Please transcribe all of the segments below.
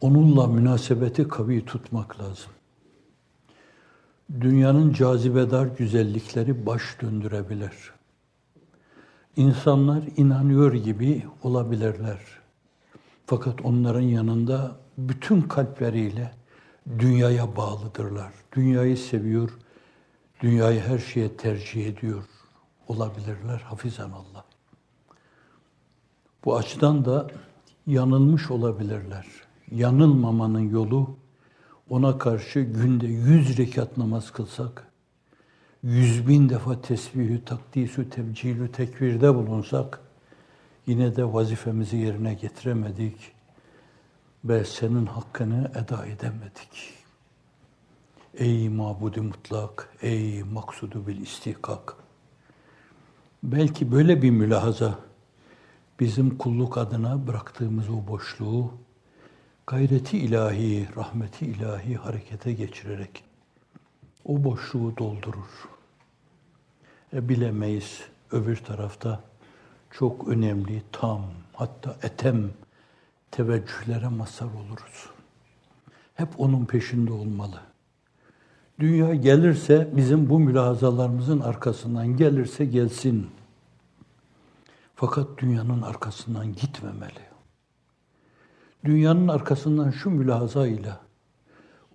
onunla münasebeti kavi tutmak lazım. Dünyanın cazibedar güzellikleri baş döndürebilir. İnsanlar inanıyor gibi olabilirler. Fakat onların yanında bütün kalpleriyle dünyaya bağlıdırlar. Dünyayı seviyor, dünyayı her şeye tercih ediyor olabilirler hafizan Allah. Bu açıdan da yanılmış olabilirler. Yanılmamanın yolu ona karşı günde yüz rekat namaz kılsak, yüz bin defa tesbihü, takdisü, tebcilü, tekvirde bulunsak, yine de vazifemizi yerine getiremedik ve senin hakkını eda edemedik. Ey mabudi mutlak, ey maksudu bil istihkak. Belki böyle bir mülahaza bizim kulluk adına bıraktığımız o boşluğu gayreti ilahi, rahmeti ilahi harekete geçirerek o boşluğu doldurur. E bilemeyiz öbür tarafta çok önemli, tam, hatta etem teveccühlere mazhar oluruz. Hep onun peşinde olmalı. Dünya gelirse bizim bu mülahazalarımızın arkasından gelirse gelsin. Fakat dünyanın arkasından gitmemeli. Dünyanın arkasından şu mülahazayla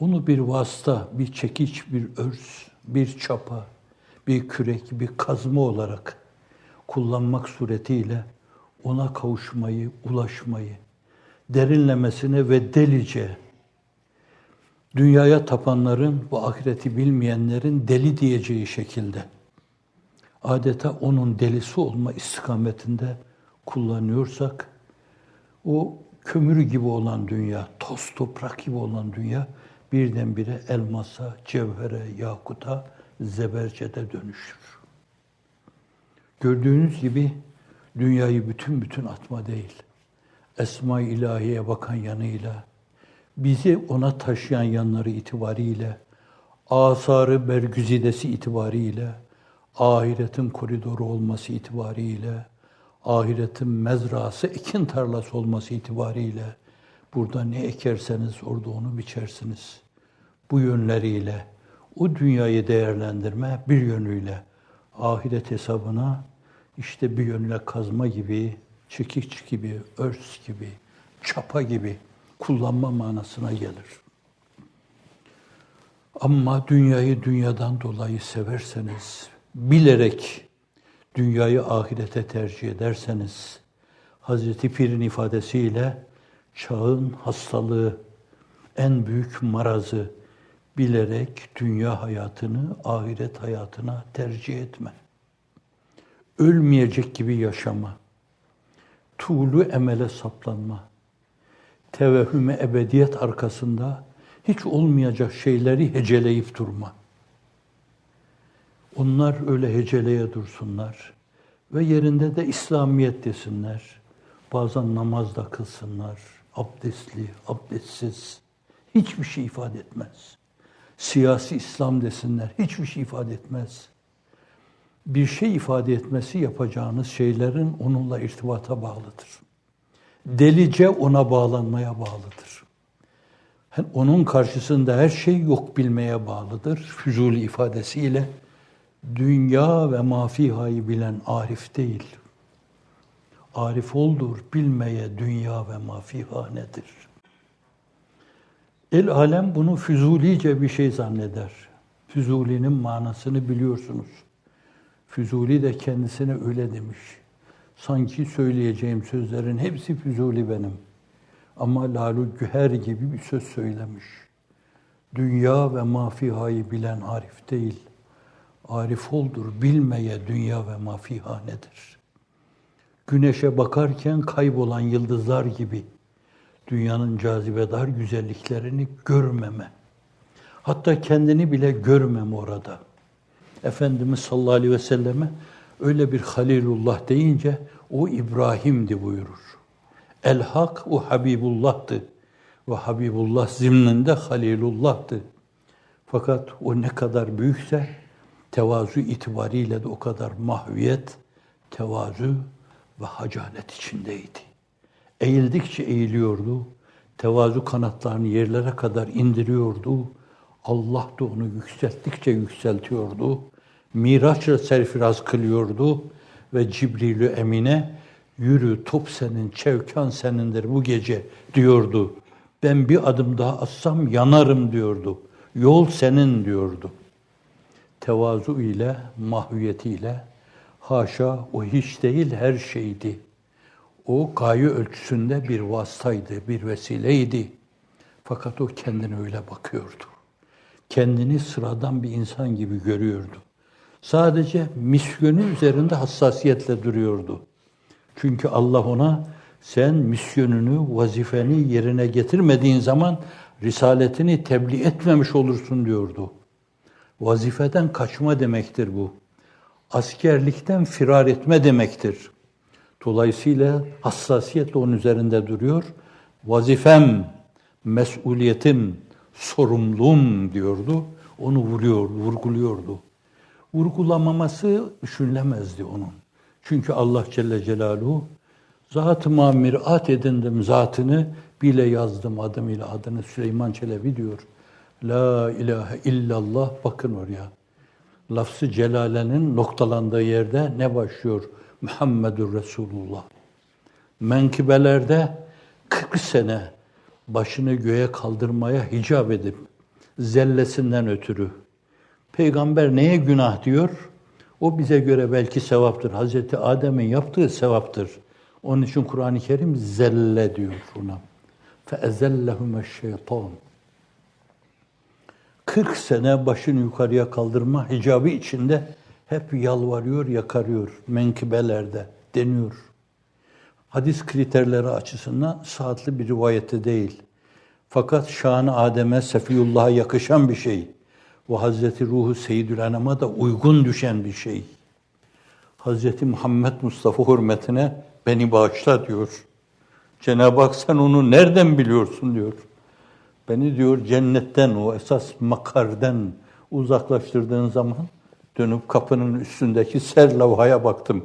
onu bir vasıta, bir çekiç, bir örs, bir çapa, bir kürek, bir kazma olarak kullanmak suretiyle ona kavuşmayı, ulaşmayı, derinlemesine ve delice dünyaya tapanların, bu ahireti bilmeyenlerin deli diyeceği şekilde adeta onun delisi olma istikametinde kullanıyorsak o kömür gibi olan dünya, toz toprak gibi olan dünya birdenbire elmasa, cevhere, yakuta, zebercede dönüşür. Gördüğünüz gibi dünyayı bütün bütün atma değil. Esma-i ilahiye bakan yanıyla, bizi ona taşıyan yanları itibariyle, asarı bergüzidesi itibariyle, ahiretin koridoru olması itibariyle, ahiretin mezrası, ekin tarlası olması itibariyle burada ne ekerseniz orada onu biçersiniz. Bu yönleriyle o dünyayı değerlendirme bir yönüyle ahiret hesabına işte bir yönüyle kazma gibi, çekiç gibi, örs gibi, çapa gibi kullanma manasına gelir. Ama dünyayı dünyadan dolayı severseniz, bilerek dünyayı ahirete tercih ederseniz, Hazreti Pir'in ifadesiyle çağın hastalığı, en büyük marazı bilerek dünya hayatını ahiret hayatına tercih etme. Ölmeyecek gibi yaşama. Tuğlu emele saplanma. Tevehhüme ebediyet arkasında hiç olmayacak şeyleri heceleyip durma. Onlar öyle heceleye dursunlar ve yerinde de İslamiyet desinler. Bazen namaz da kılsınlar. Abdestli, abdestsiz. Hiçbir şey ifade etmez. Siyasi İslam desinler. Hiçbir şey ifade etmez. Bir şey ifade etmesi yapacağınız şeylerin onunla irtibata bağlıdır. Delice ona bağlanmaya bağlıdır. Onun karşısında her şey yok bilmeye bağlıdır. Füzuli ifadesiyle dünya ve mafihayı bilen arif değil. Arif oldur, bilmeye dünya ve mafiha nedir? El alem bunu füzulice bir şey zanneder. Füzuli'nin manasını biliyorsunuz. Füzuli de kendisine öyle demiş. Sanki söyleyeceğim sözlerin hepsi Füzuli benim. Ama Lalu Güher gibi bir söz söylemiş. Dünya ve mafihayı bilen arif değil. Arif oldur, bilmeye dünya ve mafiha nedir? Güneşe bakarken kaybolan yıldızlar gibi dünyanın cazibedar güzelliklerini görmeme. Hatta kendini bile görmeme orada. Efendimiz sallallahu aleyhi ve selleme öyle bir Halilullah deyince o İbrahim'di buyurur. El Hak o Habibullah'tı. Ve Habibullah zimninde Halilullah'tı. Fakat o ne kadar büyükse tevazu itibariyle de o kadar mahviyet, tevazu ve hacanet içindeydi. Eğildikçe eğiliyordu, Tevazu kanatlarını yerlere kadar indiriyordu. Allah da onu yükselttikçe yükseltiyordu. Miraçla serfiraz kılıyordu ve Cibril-i Emine yürü top senin, çevkan senindir bu gece diyordu. Ben bir adım daha atsam yanarım diyordu. Yol senin diyordu. Tevazu ile, mahviyetiyle haşa o hiç değil her şeydi. O gaye ölçüsünde bir vasıtaydı, bir vesileydi. Fakat o kendine öyle bakıyordu. Kendini sıradan bir insan gibi görüyordu. Sadece misyonu üzerinde hassasiyetle duruyordu. Çünkü Allah ona sen misyonunu, vazifeni yerine getirmediğin zaman risaletini tebliğ etmemiş olursun diyordu. Vazifeden kaçma demektir bu. Askerlikten firar etme demektir. Dolayısıyla hassasiyetle onun üzerinde duruyor. Vazifem, mesuliyetim, sorumluluğum diyordu. Onu vuruyor, vurguluyordu. Vurgulamaması düşünülemezdi onun. Çünkü Allah Celle Celaluhu Zat-ı mamirat edindim zatını bile yazdım adımıyla adını Süleyman Çelebi diyor. La ilahe illallah bakın oraya. Lafzı celalenin noktalandığı yerde ne başlıyor? Muhammedur Resulullah. Menkibelerde 40 sene başını göğe kaldırmaya hicap edip zellesinden ötürü. Peygamber neye günah diyor? O bize göre belki sevaptır. Hazreti Adem'in yaptığı sevaptır. Onun için Kur'an-ı Kerim zelle diyor ona. فَاَزَلَّهُمَ şeytan. 40 sene başını yukarıya kaldırma hicabı içinde hep yalvarıyor, yakarıyor menkibelerde deniyor. Hadis kriterleri açısından saatli bir rivayette değil. Fakat şanı Adem'e, Sefiyullah'a yakışan bir şey. Bu Hazreti Ruhu Seyyidül Enam'a da uygun düşen bir şey. Hazreti Muhammed Mustafa hürmetine beni bağışla diyor. Cenab-ı Hak sen onu nereden biliyorsun diyor. Beni diyor cennetten, o esas makarden uzaklaştırdığın zaman dönüp kapının üstündeki ser lavhaya baktım.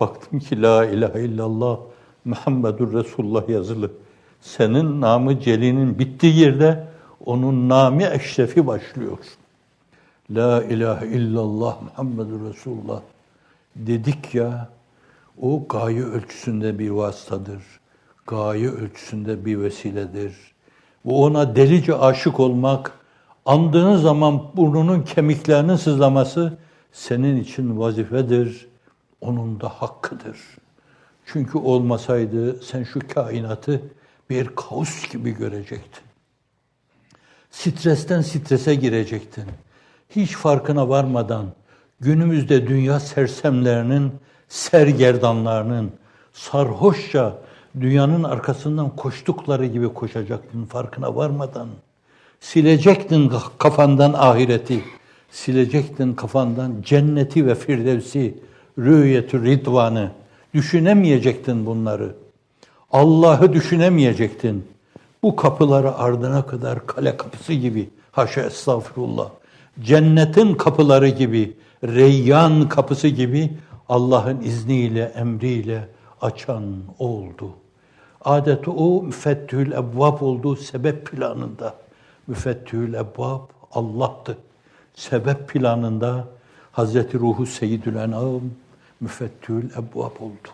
Baktım ki la ilahe illallah Muhammedur Resulullah yazılı. Senin namı celinin bittiği yerde onun nami eşrefi başlıyor. La ilahe illallah Muhammedur Resulullah dedik ya o gaye ölçüsünde bir vasıtadır. Gaye ölçüsünde bir vesiledir. Bu ona delice aşık olmak, andığın zaman burnunun kemiklerinin sızlaması senin için vazifedir. Onun da hakkıdır. Çünkü olmasaydı sen şu kainatı bir kaos gibi görecektin. Stresten strese girecektin. Hiç farkına varmadan günümüzde dünya sersemlerinin sergerdanlarının sarhoşça dünyanın arkasından koştukları gibi koşacaktın farkına varmadan. Silecektin kafandan ahireti, silecektin kafandan cenneti ve firdevsi, rüyetü ridvanı. Düşünemeyecektin bunları. Allah'ı düşünemeyecektin. Bu kapıları ardına kadar kale kapısı gibi, haşa estağfurullah, cennetin kapıları gibi, reyyan kapısı gibi Allah'ın izniyle, emriyle açan oldu. Adeti o müfettihül ebvab olduğu sebep planında. Müfettihül ebvab Allah'tı. Sebep planında Hazreti Ruhu Seyyidül Enam müfettihül ebvab oldu.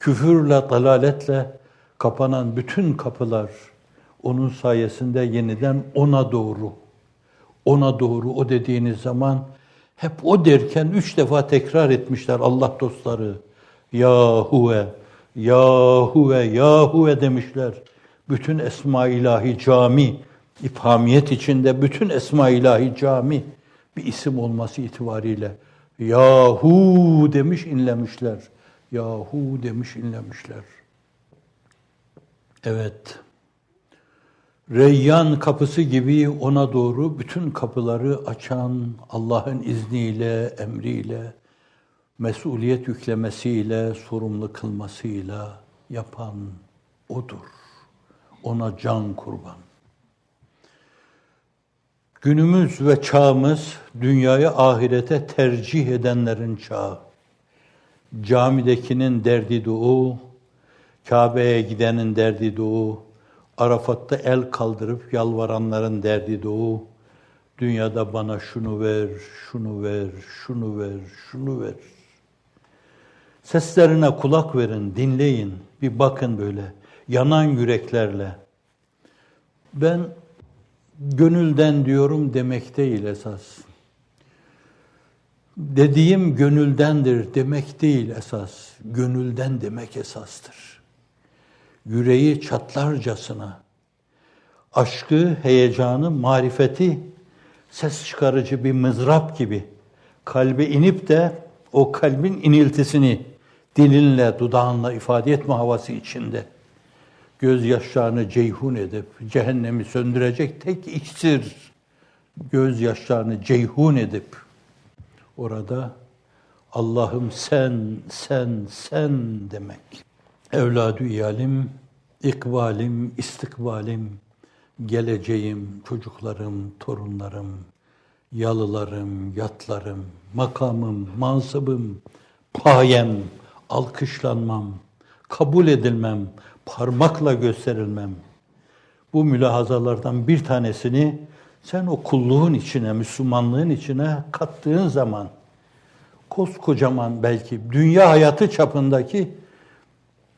Küfürle, dalaletle kapanan bütün kapılar onun sayesinde yeniden ona doğru, ona doğru o dediğiniz zaman hep o derken üç defa tekrar etmişler Allah dostları. Yahuve, Yahuve, Yahuve demişler. Bütün esma ilahi cami, İphamiyet içinde bütün esma ilahi cami bir isim olması itibariyle Yahu demiş inlemişler. Yahu demiş inlemişler. Evet. Reyyan kapısı gibi ona doğru bütün kapıları açan Allah'ın izniyle, emriyle, mesuliyet yüklemesiyle, sorumlu kılmasıyla yapan O'dur. Ona can kurban. Günümüz ve çağımız dünyayı ahirete tercih edenlerin çağı. Camidekinin derdi de o, Kabe'ye gidenin derdi de o, Arafat'ta el kaldırıp yalvaranların derdi de o. Dünyada bana şunu ver, şunu ver, şunu ver, şunu ver. Seslerine kulak verin, dinleyin. Bir bakın böyle yanan yüreklerle. Ben gönülden diyorum demek değil esas. Dediğim gönüldendir demek değil esas. Gönülden demek esastır. Yüreği çatlarcasına, aşkı, heyecanı, marifeti ses çıkarıcı bir mızrap gibi kalbe inip de o kalbin iniltisini dilinle, dudağınla ifade etme havası içinde gözyaşlarını ceyhun edip cehennemi söndürecek tek iksir gözyaşlarını ceyhun edip orada Allah'ım sen, sen, sen demek. Evladı iyalim, ikbalim, istikbalim, geleceğim, çocuklarım, torunlarım, yalılarım, yatlarım, makamım, mansıbım, payem, alkışlanmam, kabul edilmem, parmakla gösterilmem. Bu mülahazalardan bir tanesini sen o kulluğun içine, Müslümanlığın içine kattığın zaman koskocaman belki dünya hayatı çapındaki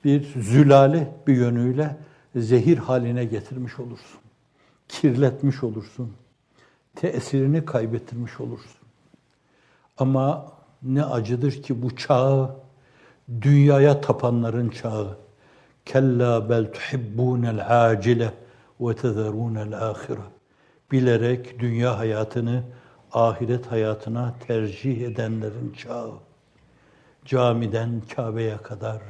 bir zülale bir yönüyle zehir haline getirmiş olursun. Kirletmiş olursun. Tesirini kaybettirmiş olursun. Ama ne acıdır ki bu çağı dünyaya tapanların çağı. Kella bel tuhibbunel acile ve tezerunel ahire. Bilerek dünya hayatını ahiret hayatına tercih edenlerin çağı. Camiden Kabe'ye kadar,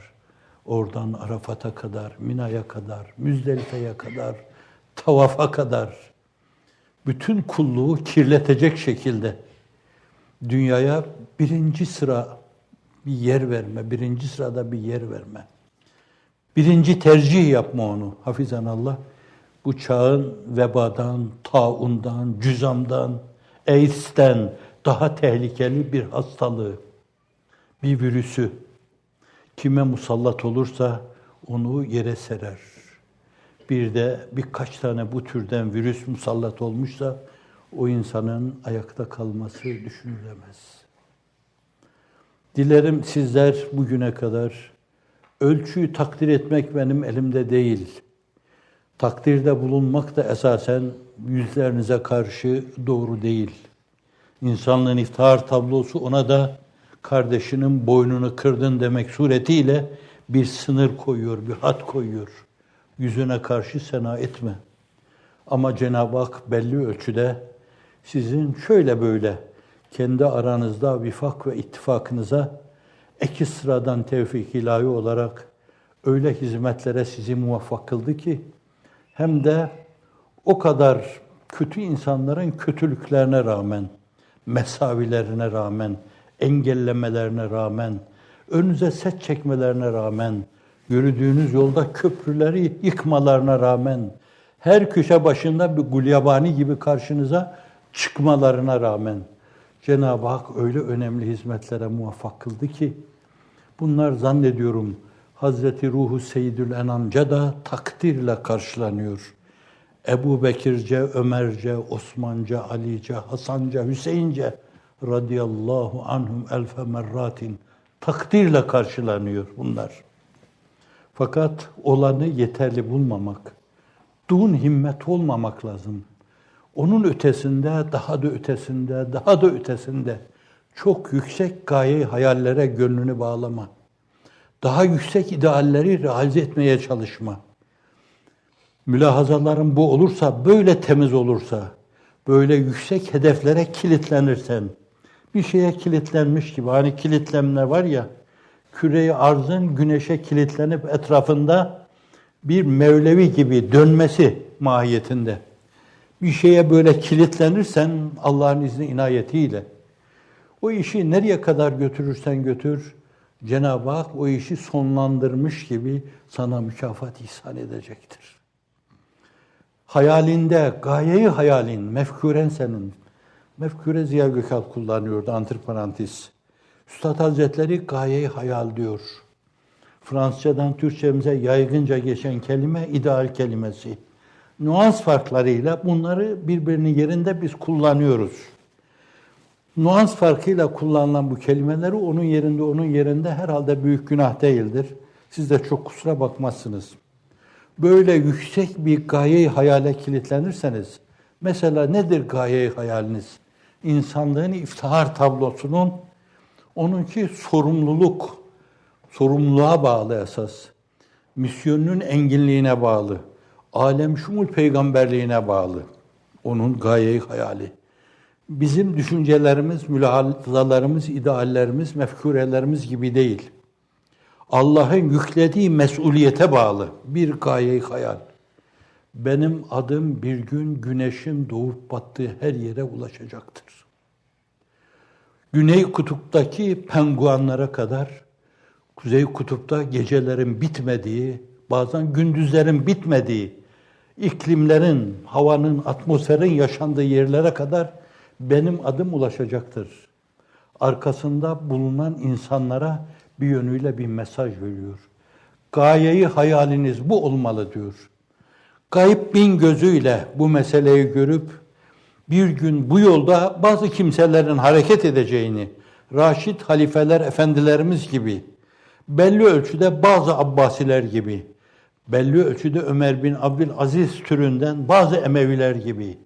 oradan Arafat'a kadar, Mina'ya kadar, Müzdelife'ye kadar, tavafa kadar bütün kulluğu kirletecek şekilde dünyaya birinci sıra bir yer verme, birinci sırada bir yer verme. Birinci tercih yapma onu hafizan Allah. Bu çağın vebadan, taundan, cüzamdan, AIDS'ten daha tehlikeli bir hastalığı, bir virüsü kime musallat olursa onu yere serer. Bir de birkaç tane bu türden virüs musallat olmuşsa o insanın ayakta kalması düşünülemez. Dilerim sizler bugüne kadar ölçüyü takdir etmek benim elimde değil. Takdirde bulunmak da esasen yüzlerinize karşı doğru değil. İnsanlığın iftihar tablosu ona da kardeşinin boynunu kırdın demek suretiyle bir sınır koyuyor, bir hat koyuyor. Yüzüne karşı sena etme. Ama Cenab-ı Hak belli ölçüde sizin şöyle böyle kendi aranızda vifak ve ittifakınıza ek sıradan tevfik ilahi olarak öyle hizmetlere sizi muvaffak kıldı ki hem de o kadar kötü insanların kötülüklerine rağmen, mesavilerine rağmen, engellemelerine rağmen, önünüze set çekmelerine rağmen, yürüdüğünüz yolda köprüleri yıkmalarına rağmen, her köşe başında bir gulyabani gibi karşınıza çıkmalarına rağmen Cenab-ı Hak öyle önemli hizmetlere muvaffak kıldı ki bunlar zannediyorum Hazreti Ruhu Seyyidül Enamca da takdirle karşılanıyor. Ebu Bekirce, Ömerce, Osmanca, Alice, Hasanca, Hüseyince radıyallahu anhum elfe merratin takdirle karşılanıyor bunlar. Fakat olanı yeterli bulmamak, dun himmet olmamak lazım. Onun ötesinde, daha da ötesinde, daha da ötesinde çok yüksek gaye hayallere gönlünü bağlama. Daha yüksek idealleri realize etmeye çalışma. Mülahazaların bu olursa, böyle temiz olursa, böyle yüksek hedeflere kilitlenirsen, bir şeye kilitlenmiş gibi, hani kilitlenme var ya, küreyi arzın güneşe kilitlenip etrafında bir mevlevi gibi dönmesi mahiyetinde bir şeye böyle kilitlenirsen Allah'ın izni inayetiyle o işi nereye kadar götürürsen götür Cenab-ı Hak o işi sonlandırmış gibi sana mükafat ihsan edecektir. Hayalinde, gayeyi hayalin, mefkuren senin. Mefkure Ziya Gökalp kullanıyordu antiparantez. Üstad Hazretleri gayeyi hayal diyor. Fransızcadan Türkçemize yaygınca geçen kelime ideal kelimesi. Nuans farklarıyla bunları birbirinin yerinde biz kullanıyoruz. Nuans farkıyla kullanılan bu kelimeleri onun yerinde onun yerinde herhalde büyük günah değildir. Siz de çok kusura bakmazsınız. Böyle yüksek bir gayeyi hayale kilitlenirseniz, mesela nedir gayeyi hayaliniz? İnsanlığın iftihar tablosunun onunki sorumluluk, sorumluluğa bağlı esas. Misyonunun enginliğine bağlı. Alem şumul peygamberliğine bağlı. Onun gayeyi hayali. Bizim düşüncelerimiz, mülahazalarımız, ideallerimiz, mefkurelerimiz gibi değil. Allah'ın yüklediği mesuliyete bağlı bir gayeyi hayal. Benim adım bir gün güneşin doğup battığı her yere ulaşacaktır. Güney kutuptaki penguanlara kadar, kuzey kutupta gecelerin bitmediği, bazen gündüzlerin bitmediği, iklimlerin, havanın, atmosferin yaşandığı yerlere kadar benim adım ulaşacaktır. Arkasında bulunan insanlara bir yönüyle bir mesaj veriyor. Gayeyi hayaliniz bu olmalı diyor. Gayip bin gözüyle bu meseleyi görüp bir gün bu yolda bazı kimselerin hareket edeceğini, Raşid halifeler efendilerimiz gibi, belli ölçüde bazı Abbasiler gibi, belli ölçüde Ömer bin Abdülaziz türünden bazı Emeviler gibi,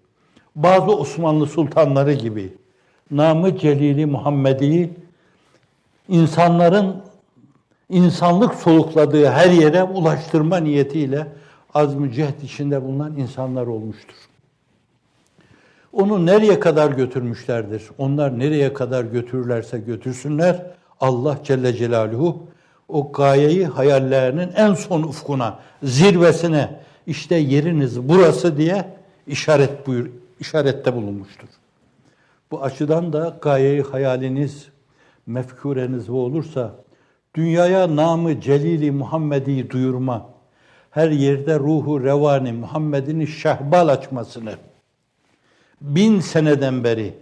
bazı Osmanlı sultanları gibi, namı Celili Muhammedi insanların insanlık solukladığı her yere ulaştırma niyetiyle azm cehd içinde bulunan insanlar olmuştur. Onu nereye kadar götürmüşlerdir? Onlar nereye kadar götürürlerse götürsünler Allah Celle Celaluhu o gayeyi hayallerinin en son ufkuna, zirvesine işte yeriniz burası diye işaret buyur, işarette bulunmuştur. Bu açıdan da gayeyi hayaliniz, mefkureniz olursa dünyaya namı celili Muhammed'i duyurma, her yerde ruhu revani Muhammed'in şehbal açmasını bin seneden beri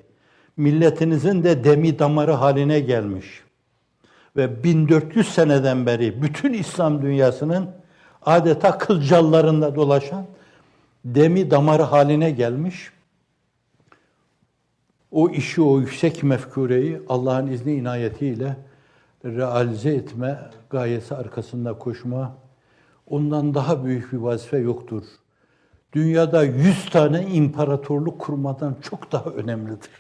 milletinizin de demi damarı haline gelmiş ve 1400 seneden beri bütün İslam dünyasının adeta kılcallarında dolaşan demi damarı haline gelmiş. O işi, o yüksek mefkureyi Allah'ın izni inayetiyle realize etme gayesi arkasında koşma, ondan daha büyük bir vazife yoktur. Dünyada yüz tane imparatorluk kurmadan çok daha önemlidir.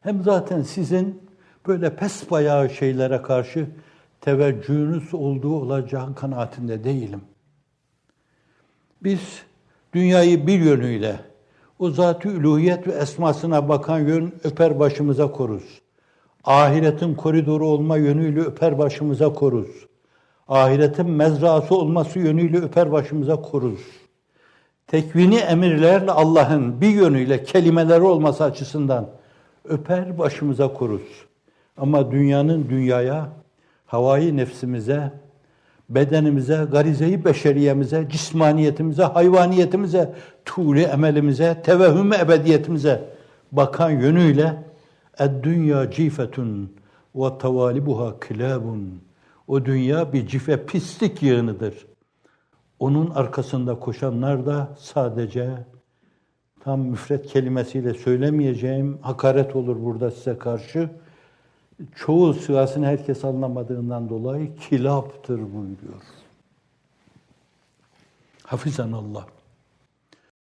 Hem zaten sizin böyle pes bayağı şeylere karşı teveccühünüz olduğu olacağı kanaatinde değilim. Biz dünyayı bir yönüyle o zat-ı üluhiyet ve esmasına bakan yön öper başımıza koruz. Ahiretin koridoru olma yönüyle öper başımıza koruz. Ahiretin mezrası olması yönüyle öper başımıza koruz. Tekvini emirlerle Allah'ın bir yönüyle kelimeleri olması açısından öper başımıza koruz. Ama dünyanın dünyaya, havai nefsimize, bedenimize, garizeyi beşeriyemize, cismaniyetimize, hayvaniyetimize, tuğli emelimize, tevehhüm ebediyetimize bakan yönüyle ed-dünya cifetun ve tavalibuha kilabun. O dünya bir cife pislik yığınıdır. Onun arkasında koşanlar da sadece tam müfret kelimesiyle söylemeyeceğim hakaret olur burada size karşı. Çoğu sırasını herkes anlamadığından dolayı kilaptır buyuruyor. Hafizan Allah.